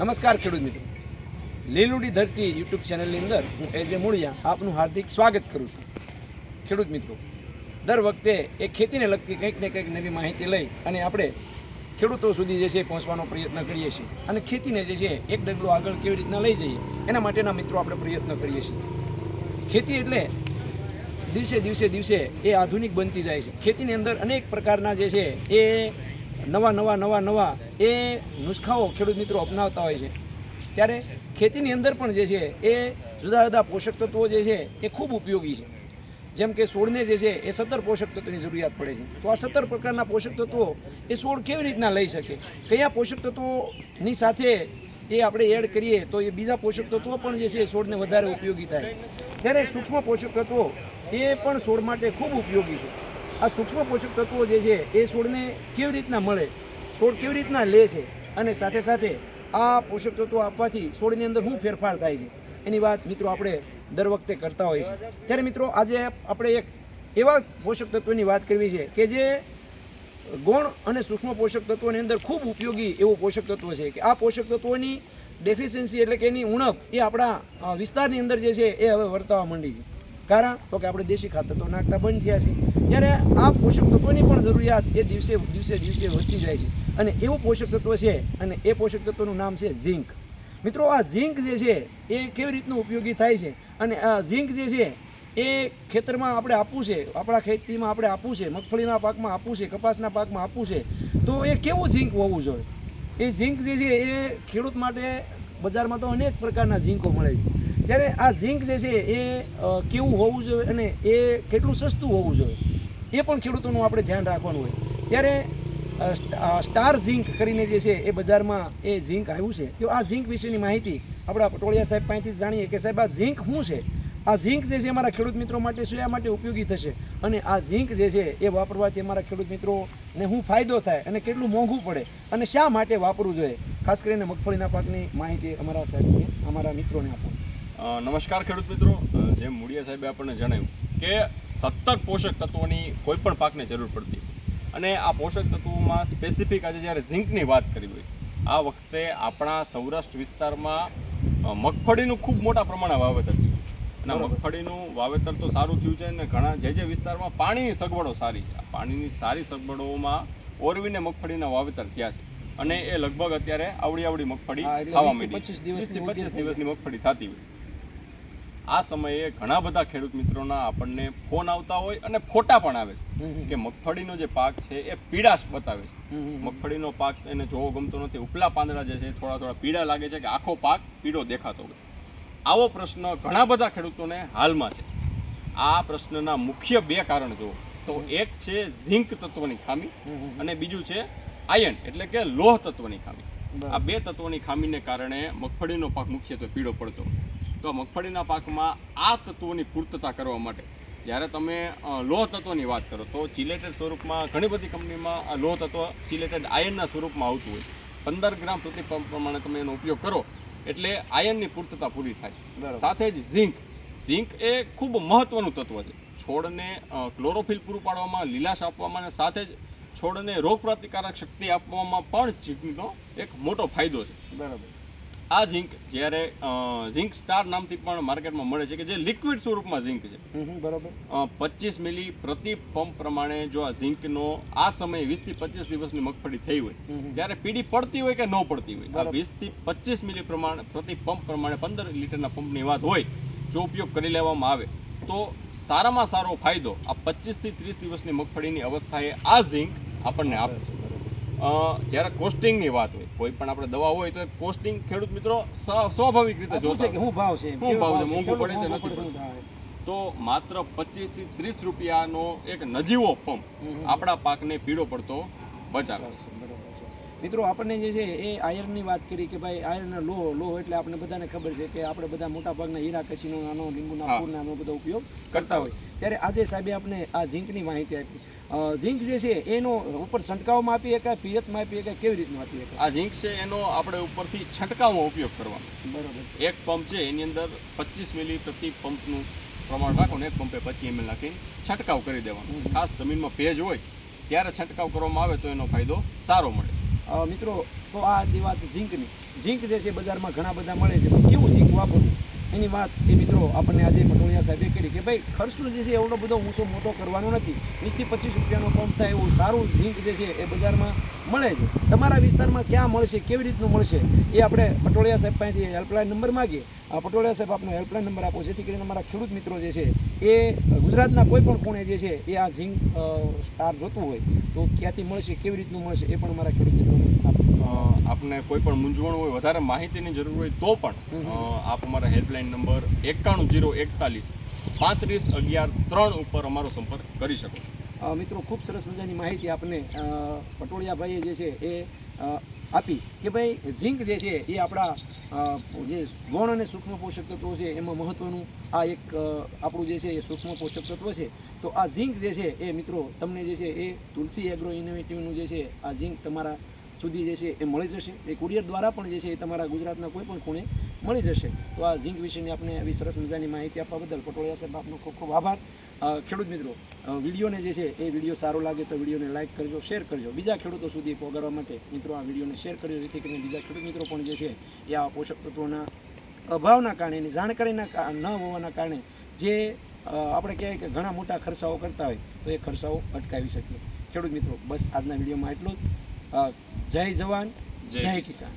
નમસ્કાર ખેડૂત મિત્રો. લીલુડી ધરતી યુટ્યુબ ચેનલની અંદર હું એજે મૂળિયા, આપનું હાર્દિક સ્વાગત કરું છું. ખેડૂત મિત્રો, દર વખતે એ ખેતીને લગતી કંઈક ને કંઈક નવી માહિતી લઈ અને આપણે ખેડૂતો સુધી જે છે પહોંચવાનો પ્રયત્ન કરીએ છીએ અને ખેતીને જે છે એક ડગલું આગળ કેવી રીતના લઈ જઈએ, એના માટેના મિત્રો આપણે પ્રયત્ન કરીએ છીએ. ખેતી એટલે દિવસે દિવસે દિવસે એ આધુનિક બનતી જાય છે. ખેતીની અંદર અનેક પ્રકારના જે છે એ નવા નવા નવા નવા એ નુસ્ખાઓ ખેડૂત મિત્રો અપનાવતા હોય છે. ત્યારે ખેતીની અંદર પણ જે છે એ જુદા જુદા પોષક તત્વો જે છે એ ખૂબ ઉપયોગી છે. જેમ કે છોડને જે છે એ સત્તર પોષક તત્વોની જરૂરિયાત પડે છે. તો આ સત્તર પ્રકારના પોષક તત્વો એ છોડ કેવી રીતના લઈ શકે? કયા પોષક તત્વોની સાથે એ આપણે એડ કરીએ તો એ બીજા પોષક તત્વો પણ જે છે એ છોડને વધારે ઉપયોગી થાય. ત્યારે સૂક્ષ્મ પોષક તત્વો એ પણ છોડ માટે ખૂબ ઉપયોગી છે. આ સૂક્ષ્મ પોષક તત્વો જે છે, એ છોડને કેવી રીતના મળે, છોડ કેવી રીતના લે છે અને સાથે સાથે આ પોષક તત્વો આપવાથી છોડની અંદર શું ફેરફાર થાય છે? એની વાત મિત્રો આપણે દર વખતે કરતા હોઈએ છીએ. ત્યારે મિત્રો આજે આપણે એક એવા પોષક તત્વોની વાત કરવી છે કે જે ગૌણ અને સૂક્ષ્મ પોષક તત્વોની અંદર ખૂબ ઉપયોગી એવું પોષક તત્વ છે કે આ પોષક તત્વોની ડેફિશિયન્સી એટલે કે એની ઉણપ એ આપણા વિસ્તારની અંદર જે છે, એ હવે વર્તાવા માંડી છે. કારણ તો કે આપણે દેશી ખાતર તો નાખતા બંધ થયા છે. ત્યારે આ પોષક તત્વોની પણ જરૂરિયાત એ દિવસે દિવસે દિવસે વધતી જાય છે. અને એવું પોષક તત્વ છે અને એ પોષક તત્વનું નામ છે ઝીંક. મિત્રો, આ ઝીંક જે છે એ કેવી રીતનું ઉપયોગી થાય છે? અને આ ઝીંક જે છે એ ખેતરમાં આપણે આપવું છે, આપણા ખેતીમાં આપણે આપવું છે, મગફળીના પાકમાં આપવું છે, કપાસના પાકમાં આપવું છે, તો એ કેવું ઝીંક હોવું જોઈએ? એ ઝીંક જે છે એ ખેડૂત માટે બજારમાં તો અનેક પ્રકારના ઝીંકો મળે છે. ત્યારે આ ઝીંક જે છે એ કેવું હોવું જોઈએ અને એ કેટલું સસ્તું હોવું જોઈએ, એ પણ ખેડૂતોનું આપણે ધ્યાન રાખવાનું હોય. ત્યારે સ્ટાર ઝીંક કરીને જે છે એ બજારમાં એ ઝીંક આવ્યું છે. તો આ ઝીંક વિશેની માહિતી આપણા પટોળિયા સાહેબ પાસેથી જાણીએ કે સાહેબ આ ઝીંક શું છે? આ ઝીંક જે છે અમારા ખેડૂત મિત્રો માટે શા માટે ઉપયોગી થશે. અને આ ઝીંક જે છે એ વાપરવાથી અમારા ખેડૂત મિત્રોને શું ફાયદો થાય અને કેટલું મોંઘું પડે અને શા માટે વાપરવું જોઈએ? ખાસ કરીને મગફળીના પાકની માહિતી અમારા સાહેબને, અમારા મિત્રોને આપો. નમસ્કાર ખેડૂત મિત્રો. જેમ મુડિયા સાહેબે આપણને જણાવ્યું કે સત્તર પોષક તત્વોની કોઈ પણ પાકને જરૂર પડતી. અને આ પોષક તત્વોમાં સ્પેસિફિક આજે જ્યારે ઝીંકની વાત કરી હોય આ વખતે આપણા સૌરાષ્ટ્ર વિસ્તારમાં મગફળીનું ખૂબ મોટા પ્રમાણે વાવેતર થયું અને મગફળીનું વાવેતર તો સારું થયું છે અને ઘણા જે જે વિસ્તારમાં પાણીની સગવડો સારી છે. પાણીની સારી સગવડોમાં ઓરવીને મગફળીના વાવેતર થયા છે. અને એ લગભગ અત્યારે આવડી આવડી મગફળી ખાવા માંડી 25 છે. દિવસની 20 થી ઉગી 25 દિવસની મગફળી થતી હોય. આ સમયે ઘણા બધા ખેડૂત મિત્રોના આપણને ફોન આવતા હોય અને ફોટા પણ આવે છે. કે મગફળીનો જે પાક છે એ પીળાશ બતાવે છે. મગફળીનો પાક એને જોવો ગમતો નથી. ઉપલા પાંદડા જે છે થોડા થોડા પીળા લાગે છે કે આખો પાક પીળો દેખાતો હોય. આવો પ્રશ્ન ઘણા બધા ખેડૂતોને હાલમાં છે. આ પ્રશ્નના મુખ્ય બે કારણ જુઓ. તો એક છે ઝિંક તત્વની ખામી અને બીજું છે આયન એટલે કે લોહ તત્વની ખામી. આ બે તત્વોની ખામીને કારણે મગફળીનો પાક મુખ્યત્વે પીળો પડતો હોય. તો મગફળીના પાકમાં આ તત્વોની પૂર્તતા કરવા માટે. જ્યારે તમે લોહ તત્વની વાત કરો તો ચિલેટેડ સ્વરૂપમાં ઘણી બધી કંપનીમાં લોહ તત્વ ચિલેટેડ આયનના સ્વરૂપમાં આવતું હોય. પંદર ગ્રામ પ્રતિ પંપ પ્રમાણે તમે એનો ઉપયોગ કરો એટલે આયનની પૂર્તતા પૂરી થાય. સાથે જ ઝિંક. ઝીંક એ ખૂબ મહત્વનું તત્વ છે. છોડને ક્લોરોફિલ પૂરું પાડવામાં લીલાશ આપવામાં અને સાથે જ છોડને રોગ પ્રતિકારક શક્તિ આપવામાં પણ ઝીંકનો એક મોટો ફાયદો છે. બરાબર. આ ઝિંક જ્યારે ઝીંક સ્ટાર નામથી પણ માર્કેટમાં મળે છે કે જે લિક્વિડ સ્વરૂપમાં ઝિંક છે બરાબર પચીસ મિલી પ્રતિ પંપ પ્રમાણે જો આ ઝિંકનો આ સમયે વીસથી પચીસ દિવસની મગફળી થઈ હોય. ત્યારે પીડી પડતી હોય કે ન પડતી હોય આ. વીસથી પચીસ મિલી પ્રમાણે પ્રતિ પંપ પ્રમાણે પંદર લીટરના પંપની વાત હોય જો ઉપયોગ કરી લેવામાં આવે તો સારામાં સારો ફાયદો આ પચીસથી ત્રીસ દિવસની મગફળીની અવસ્થાએ આ ઝિંક આપણને આપશે જ્યારે કોસ્ટિંગની વાત હોય કોઈ પણ આપણે દવા હોય તો કોસ્ટિંગ ખેડૂત મિત્રો સ્વ- સ્વાભાવિક રીતે જોશે કે. શું ભાવ છે શું ભાવ છે? મોંઘું પડે છે, નથી? તો માત્ર પચીસથી ત્રીસ રૂપિયાનો એક નજીવો પંપ આપણા પાકને પીળો પડતો બચાવે છે. મિત્રો આપણને જે છે એ આયર્નની વાત કરી કે ભાઈ આયર્ન લો લો એટલે આપણે બધાને ખબર છે કે આપણે બધા મોટા ભાગના હીરા કસીનો નાનો લીંબુના હા. ફૂલના બધો ઉપયોગ કરતા હોય ત્યારે આજે સાહેબે આપણે આ ઝીંકની માહિતી આપી ઝીંક જે છે એનો ઉપર છંટકાવમાં આપી શકાય પિયતમાં આપી શકાય કેવી રીતનું આપી શકાય? આ ઝીંક છે એનો આપણે ઉપરથી છંટકાવમાં ઉપયોગ કરવાનો. બરાબર એક પંપ છે એની અંદર પચીસ મિલી પ્રતિ પંપનું પ્રમાણ રાખો ને એક પંપે પચીસ એમએલ નાખીને છંટકાવ કરી દેવાનો. ખાસ જમીનમાં ભેજ હોય ત્યારે છંટકાવ કરવામાં આવે તો એનો ફાયદો સારો મળે. મિત્રો તો આ વાત ઝીંકની. ઝીંક જે છે બજારમાં ઘણા બધા મળે છે. તો કેવું ઝીંક વાપરવું? એની વાત એ મિત્રો આપણને આજે પટોળિયા સાહેબે કરી કે ભાઈ ખર્ચો જે છે એવડો બધો ઊંચો મોટો કરવાનો નથી. વીસથી પચીસ રૂપિયાનો પંપ થાય એવું સારું ઝીંક જે છે એ બજારમાં મળે છે. તમારા વિસ્તારમાં ક્યાં મળશે કેવી રીતનું મળશે એ આપણે પટોળિયા સાહેબ પાસેથી હેલ્પલાઇન નંબર માગીએ. આ પટોળિયા સાહેબ આપનો હેલ્પલાઇન નંબર આપો જેથી કરીને અમારા ખેડૂત મિત્રો જે છે એ ગુજરાતના કોઈ પણ ખૂણે જે છે એ આ ઝીંક સ્ટાર જોતું હોય તો ક્યાંથી મળશે કેવી રીતનું મળશે એ પણ અમારા ખેડૂત અ, આપને કોઈ પણ મૂંઝવણ હોય વધારે માહિતીની જરૂર હોય તો પણ આપ અમારા હેલ્પલાઇન નંબર એકાણું જીરો એકતાલીસ પાંત્રીસ અગિયાર ત્રણ ઉપર અમારો સંપર્ક કરી શકો છો. મિત્રો ખૂબ સરસ મજાની માહિતી આપને પટોળિયાભાઈએ જે છે એ આપી કે ભાઈ ઝીંક જે છે એ આપણા જે ગુણ અને સૂક્ષ્મ પોષક તત્વો છે એમાં મહત્ત્વનું આ એક આપણું જે છે એ સૂક્ષ્મ પોષક તત્વ છે. તો આ ઝીંક જે છે એ મિત્રો તમને જે છે એ તુલસી એગ્રો ઇનોવેટિવનું જે છે આ ઝીંક તમારા સુધી જે છે એ મળી જશે. એ કુરિયર દ્વારા પણ જે છે એ તમારા ગુજરાતના કોઈ પણ ખૂણે મળી જશે. તો આ ઝીંક વિશેની આપણે આવી સરસ મજાની માહિતી આપવા બદલ પટોળિયા સાહેબ આપનો ખૂબ ખૂબ આભાર. ખેડૂત મિત્રો વિડીયોને જે છે એ વીડિયો સારો લાગે તો વિડીયોને લાઇક કરજો, શેર કરજો. બીજા ખેડૂતો સુધી પહોંચાડવા માટે મિત્રો આ વિડીયોને શેર કરજો, જેથી કરીને બીજા ખેડૂત મિત્રો પણ જે છે એ આ પોષક તત્વોના અભાવના કારણે એની જાણકારીના ન હોવાના કારણે જે આપણે કહેવાય કે ઘણા મોટા ખર્ચાઓ કરતા હોય તો એ ખર્ચાઓ અટકાવી શકીએ. ખેડૂત મિત્રો, બસ આજના વિડીયોમાં એટલું જ. જય જવાન જય. કિસાન